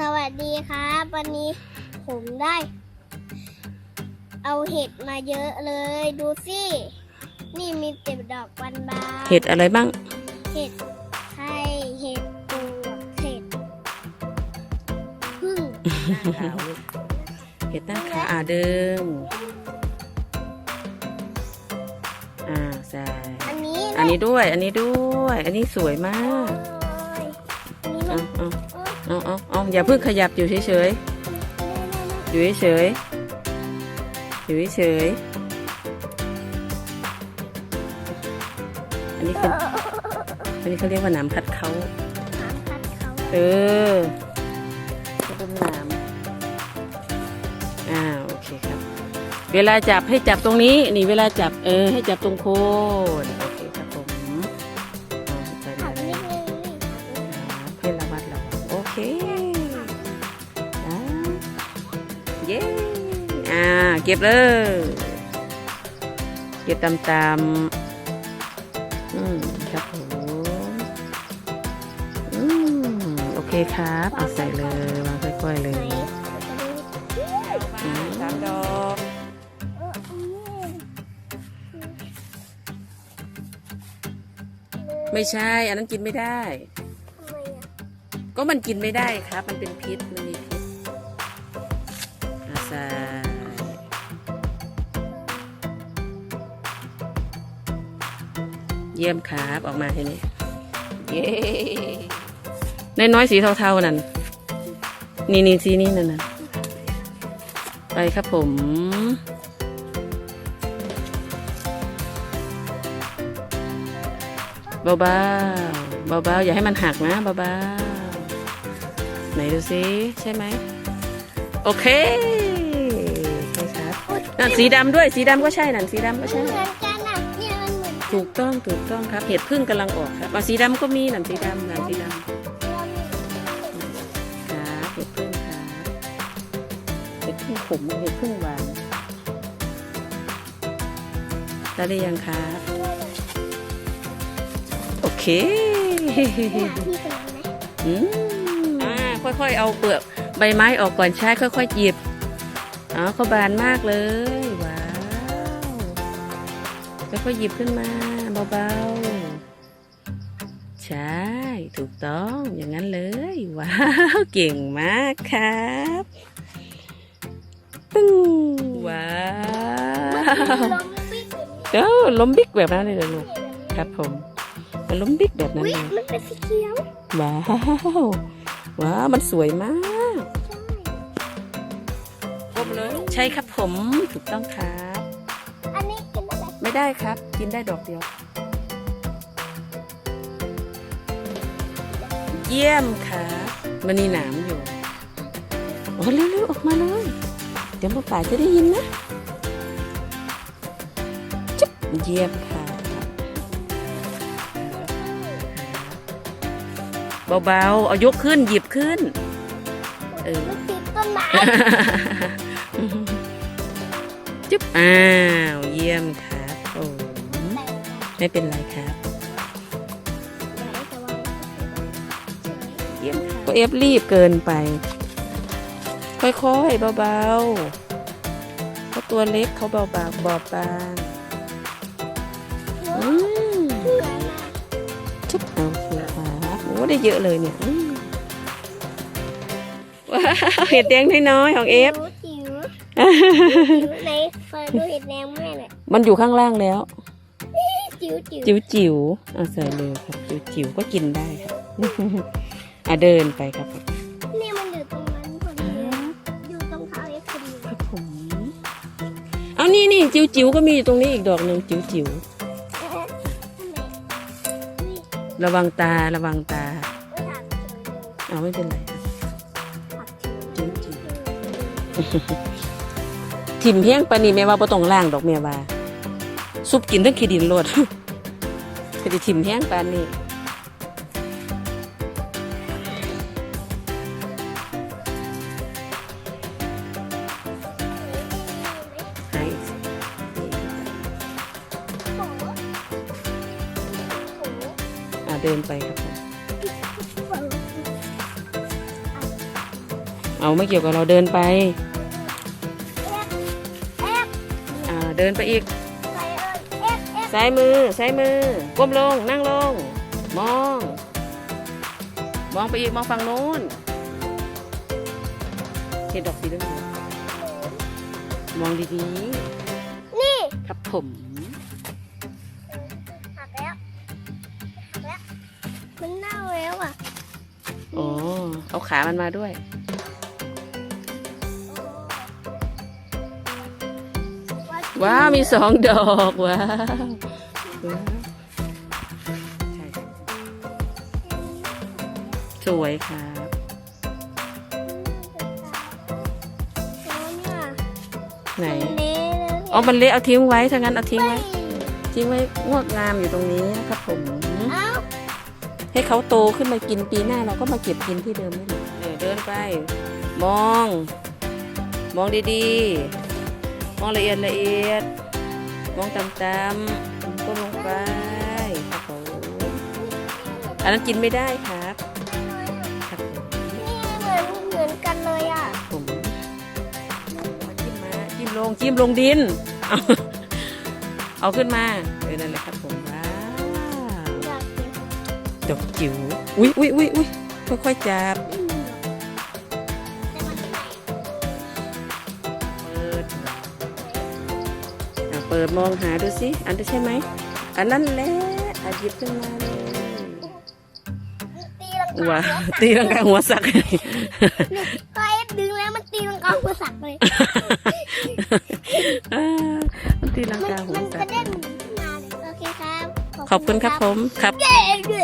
สวัสดีครับ วันนี้ผมได้ เอาเห็ดมาเยอะเลย ดูสิ นี่มีเต็มดอกบานบานเห็ดอะไรบ้าง เห็ดไข่เห็ดปวกเห็ดพึ่งเห็ดหน้าขาวอ่าเดิมอ่าใช่อันนี้อันนี้ด้วย อันนี้ด้วย อันนี้สวยมาก อันนี้มัเอาน เอาเอาเอาเอาอย่าเพิ่งขยับอยู่เฉยๆ อยู่เฉยๆ อยู่เฉยๆ อันนี้คืออันนี้เขาเรียกว่าหนามคัดเขาถามคัดเขาเออจะเป็นหนามอ่าโอเคครับ เวลาจับให้จับตรงนี้ นี่เวลาจับเออให้จับตรงโคน เก็บเลยเก็บตามๆอืมครับผมอืมโอเคครับเอาใส่เลยวางค่อยๆเลไหนยอืมสามดอกเอออืมไม่ใช่ อันนั้นกินไม่ได้ทำไมอะก็มันกินไม่ได้ครับ มันเป็นพิษมัน เยี่ยมครับออกมาทีนี้เย้น้อยๆสีเทาๆนั่นนี่นี่สีนี้นั่นน่ะไปครับผมเบาๆเบาๆอย่าให้มันหักนะเบาๆไหนดูซิใช่ไหมโอเคใช่ครับนั่นสีดำด้วยสีดำก็ใช่นั่นสีดำก็มันใช่ ถูกต้องถูกต้องครับ เห็ดพึ่งกำลังออกครับเอาสีดำก็มีนั่นสีดำนั่นสีดำครับเห็ดพึ่งครับเห็ดพึ่งขมเห็ดพึ่งหวานได้หรือยังครับโอเคเนี่ยพี่เป็นยังไงอืมอ่าค่อยๆเอาเปลือกใบไม้ออกก่อนใช้ค่อยๆหยิบอ๋อเขาบานมากเลยว้าว ค่อยๆหยิบขึ้นมาเบาๆ ใช่ ถูกต้องอย่างนั้นเลย ว้าว เก่งมากครับตึ้งว้าวลมปิ๊กแบบนี้เอ้าล้มบิ๊กแบบนั้นเลยเหรอลูกครับผมมันล้มบิ๊กแบบนั้นอุ๊ยเลยมันเป็นสีเขียว ว้าว ว้าว มันสวยมากครบเลย ใช่ครับผม ถูกต้องครับอันนี้กินอะ ไรไม่ได้ครับ กินได้ดอกเดียว เยี่ยมครับมันมีหนามอยู่โอ้เร็วๆออกมาเลย เดี๋ยวหมาป่าจะได้ยินนะจุ๊บเยี่ยมค่ะเบาๆ เอายกขึ้นหยิบขึ้น เออมันติดต้นไม้จุ๊บอ้าว เยี่ยมครับโอ้ ไม่เป็นไรครับเยี่ยมค่ะก็เอฟรีบเกินไป ค่อยๆเบาๆเพราะตัวเล็กเขาเบาบางบอบบางอืมชุบโอเคครับโอ้ได้เยอะเลยเนี่ยอืมว้าวเห็ดแดงน้อยๆของเอฟจิ๋วจิ๋วในเฟิร์นดูเห็ดแดงแม่เลยมันอยู่ข้างล่างแล้ว จิ๋วจิ๋วจิ๋วจิ๋วๆอะใส่เลยครับจิ๋วจิ๋วๆก็กินได้ครับอะเดินไปครับผมเนี่ยมันอยู่ตรงนั้นพอดีอยู่ตรงเท้าเอ็กซ์พอดีครับผมเอานี่นี่จิ๋วจิ๋วๆก็มีอยู่ตรงนี้อีกดอกหนึ่งจิ๋วจิ๋วๆระวังตาระวังตาเอาไม่เป็นไรครับจิ๋วจิ๋วถิ่มเพียงปานนีแม่ว่าบ่ต้องล่างดอกแม่ว่าซุปกินทั้งขี้ดินโลด คือสิถิ่มเพียงปานนี้ให้เดินไปครับผมเอาไม่เกี่ยวกับเราเดินไป อ่า เดินไปอีก ซ้ายมือซ้ายมือ ก้มลงนั่งลง มอง มองไปอีกมองฝั่งโน้นเห็นดอกสีเหลืองมองดีนี่ๆครับผมหักแล้วหักแล้ว มันเน่าแล้วอะ อ๋อเอาขามันมาด้วย ว้าวมีสองดอกว้าวว้าวใช่สวยครับไหนมันเละเลยอ๋อมันเละเอาทิ้งไว้ถ้างั้นเอาทิ้งไว้ทิ้งไว้งอกงามอยู่ตรงนี้ครับผมเอ้าให้เขาโตขึ้นมากินปีหน้าเราก็มาเก็บกินที่เดิมนี่แหละเออเดินไป มอง มองดีๆ มองละเอียดละเอียด มองต่ำๆก้มลงไปครับผมอันนั้นกินไม่ได้ครับครับผมนี่เหมือนเหมือนกันเลยอะผมมาจิ้มมาจิ้มลงจิ้มลงดิน เอาเอาขึ้นมาเออนั่นแหละครับผมว้าวอยากกินดอกจิ๋วอุ้ยอุ้ยอุ้ยอุ้ยค่อยๆจับ ปิดมองหาดูสิอันนี้ใช่ไหมอันนั้นแหละอะหยิบขึ้นมาเลยตีลังกาว้าหัวตีลังกาหัวสักนี่พอเอฟดึงแล้วมันตีลังกาหัวสักเลยอ่ามันตีลังมันกาหัวมันกสัระกเด็นขึ้นมาเลยโอเคครับขอบคุณครับผมครับ เย้เย้